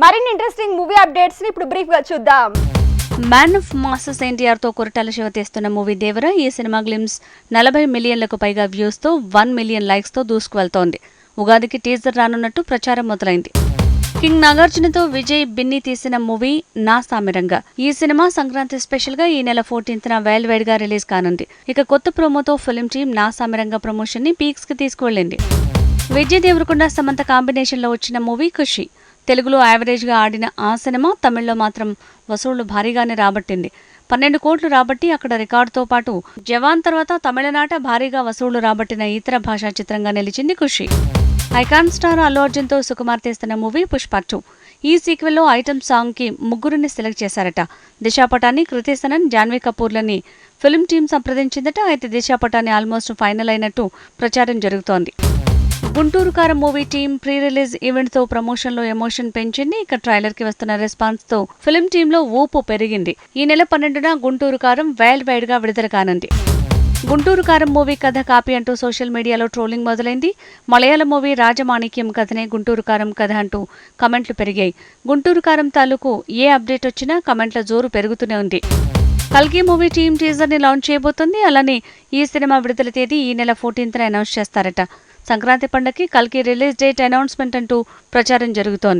మరిన్ని interesting movie అప్డేట్స్ని ఇప్పుడు బ్రీఫ్గా చూద్దాం. మ్యాన్ ఆఫ్ మాసెస్ ఎన్టీఆర్తో కొరటాల శివ తీస్తున్న మూవీ దేవర ఈ సినిమా గ్లిమ్స్ నలభై మిలియన్లకు పైగా వ్యూస్తో వన్ మిలియన్ లైక్స్తో దూసుకువెళ్తోంది. ఉగాదికి టీజర్ రానున్నట్టు ప్రచారం మొదలైంది. కింగ్ నాగార్జునతో విజయ్ బిన్ని తీసిన మూవీ నా సామిరంగా. ఈ సినిమా సంక్రాంతి స్పెషల్గా ఈ నెల ఫోర్టీన్త్ న వైల్డ్ వైడ్గా రిలీజ్ కానుంది. ఇక కొత్త ప్రోమోతో ఫిలిం టీం నా సామిరంగా ప్రమోషన్ని పీక్స్కి తీసుకువెళ్ళింది. విజయ్ దేవరకొండ సమంత కాంబినేషన్లో వచ్చిన మూవీ ఖుషి. తెలుగులో యావరేజ్గా ఆడిన ఆ సినిమా తమిళ్ళో మాత్రం వసూళ్ళు భారీగానే రాబట్టింది. పన్నెండు కోట్లు రాబట్టి అక్కడ రికార్డుతో పాటు జవాన్ తర్వాత తమిళనాట భారీగా వసూళ్ళు రాబట్టిన ఇతర భాషా చిత్రంగా నిలిచింది ఖుషి. ఐకాన్ స్టార్ అల్లు అర్జున్తో సుకుమార్ తీస్తున్న మూవీ పుష్ప టూ. ఈ సీక్వెల్లో ఐటమ్ సాంగ్కి ముగ్గురిని సెలెక్ట్ చేశారట. దిశాపటాన్ని పటాని కృతి సనన్ జాన్వీ కపూర్లని ఫిల్మ్ టీం సంప్రదించిందట. అయితే దిశాపటాన్ని ఆల్మోస్ట్ ఫైనల్ అయినట్టు ప్రచారం జరుగుతోంది. Guntur Kaaram movie team pre release ఈవెంట్తో ప్రమోషన్లో ఎమోషన్ పెంచింది. ఇక ట్రైలర్కి వస్తున్న రెస్పాన్స్తో ఫిల్మ్ టీమ్లో ఊపు పెరిగింది. ఈ నెల పన్నెండున గుంటూరు కారం వైల్డ్ వైడ్గా విడుదల కానుంది. గుంటూరు కారం మూవీ కథ కాపీ అంటూ సోషల్ మీడియాలో ట్రోలింగ్ మొదలైంది. మలయాళ మూవీ రాజమాణిక్యం కథనే గుంటూరు కారం కథ అంటూ కమెంట్లు పెరిగాయి. గుంటూరు కారం తాలూకు ఏ అప్డేట్ వచ్చినా కమెంట్ల జోరు పెరుగుతూనే ఉంది. కల్కి మూవీ టీమ్ టీజర్ని లాంచ్ చేయబోతుంది. అలానే ఈ సినిమా విడుదల తేదీ ఈ నెల ఫోర్టీన్త్ అనౌన్స్ చేస్తారట. సంక్రాంతి పండగకి కల్కి రిలీజ్ డేట్ అనౌన్స్మెంట్ అంటూ ప్రచారం జరుగుతోంది.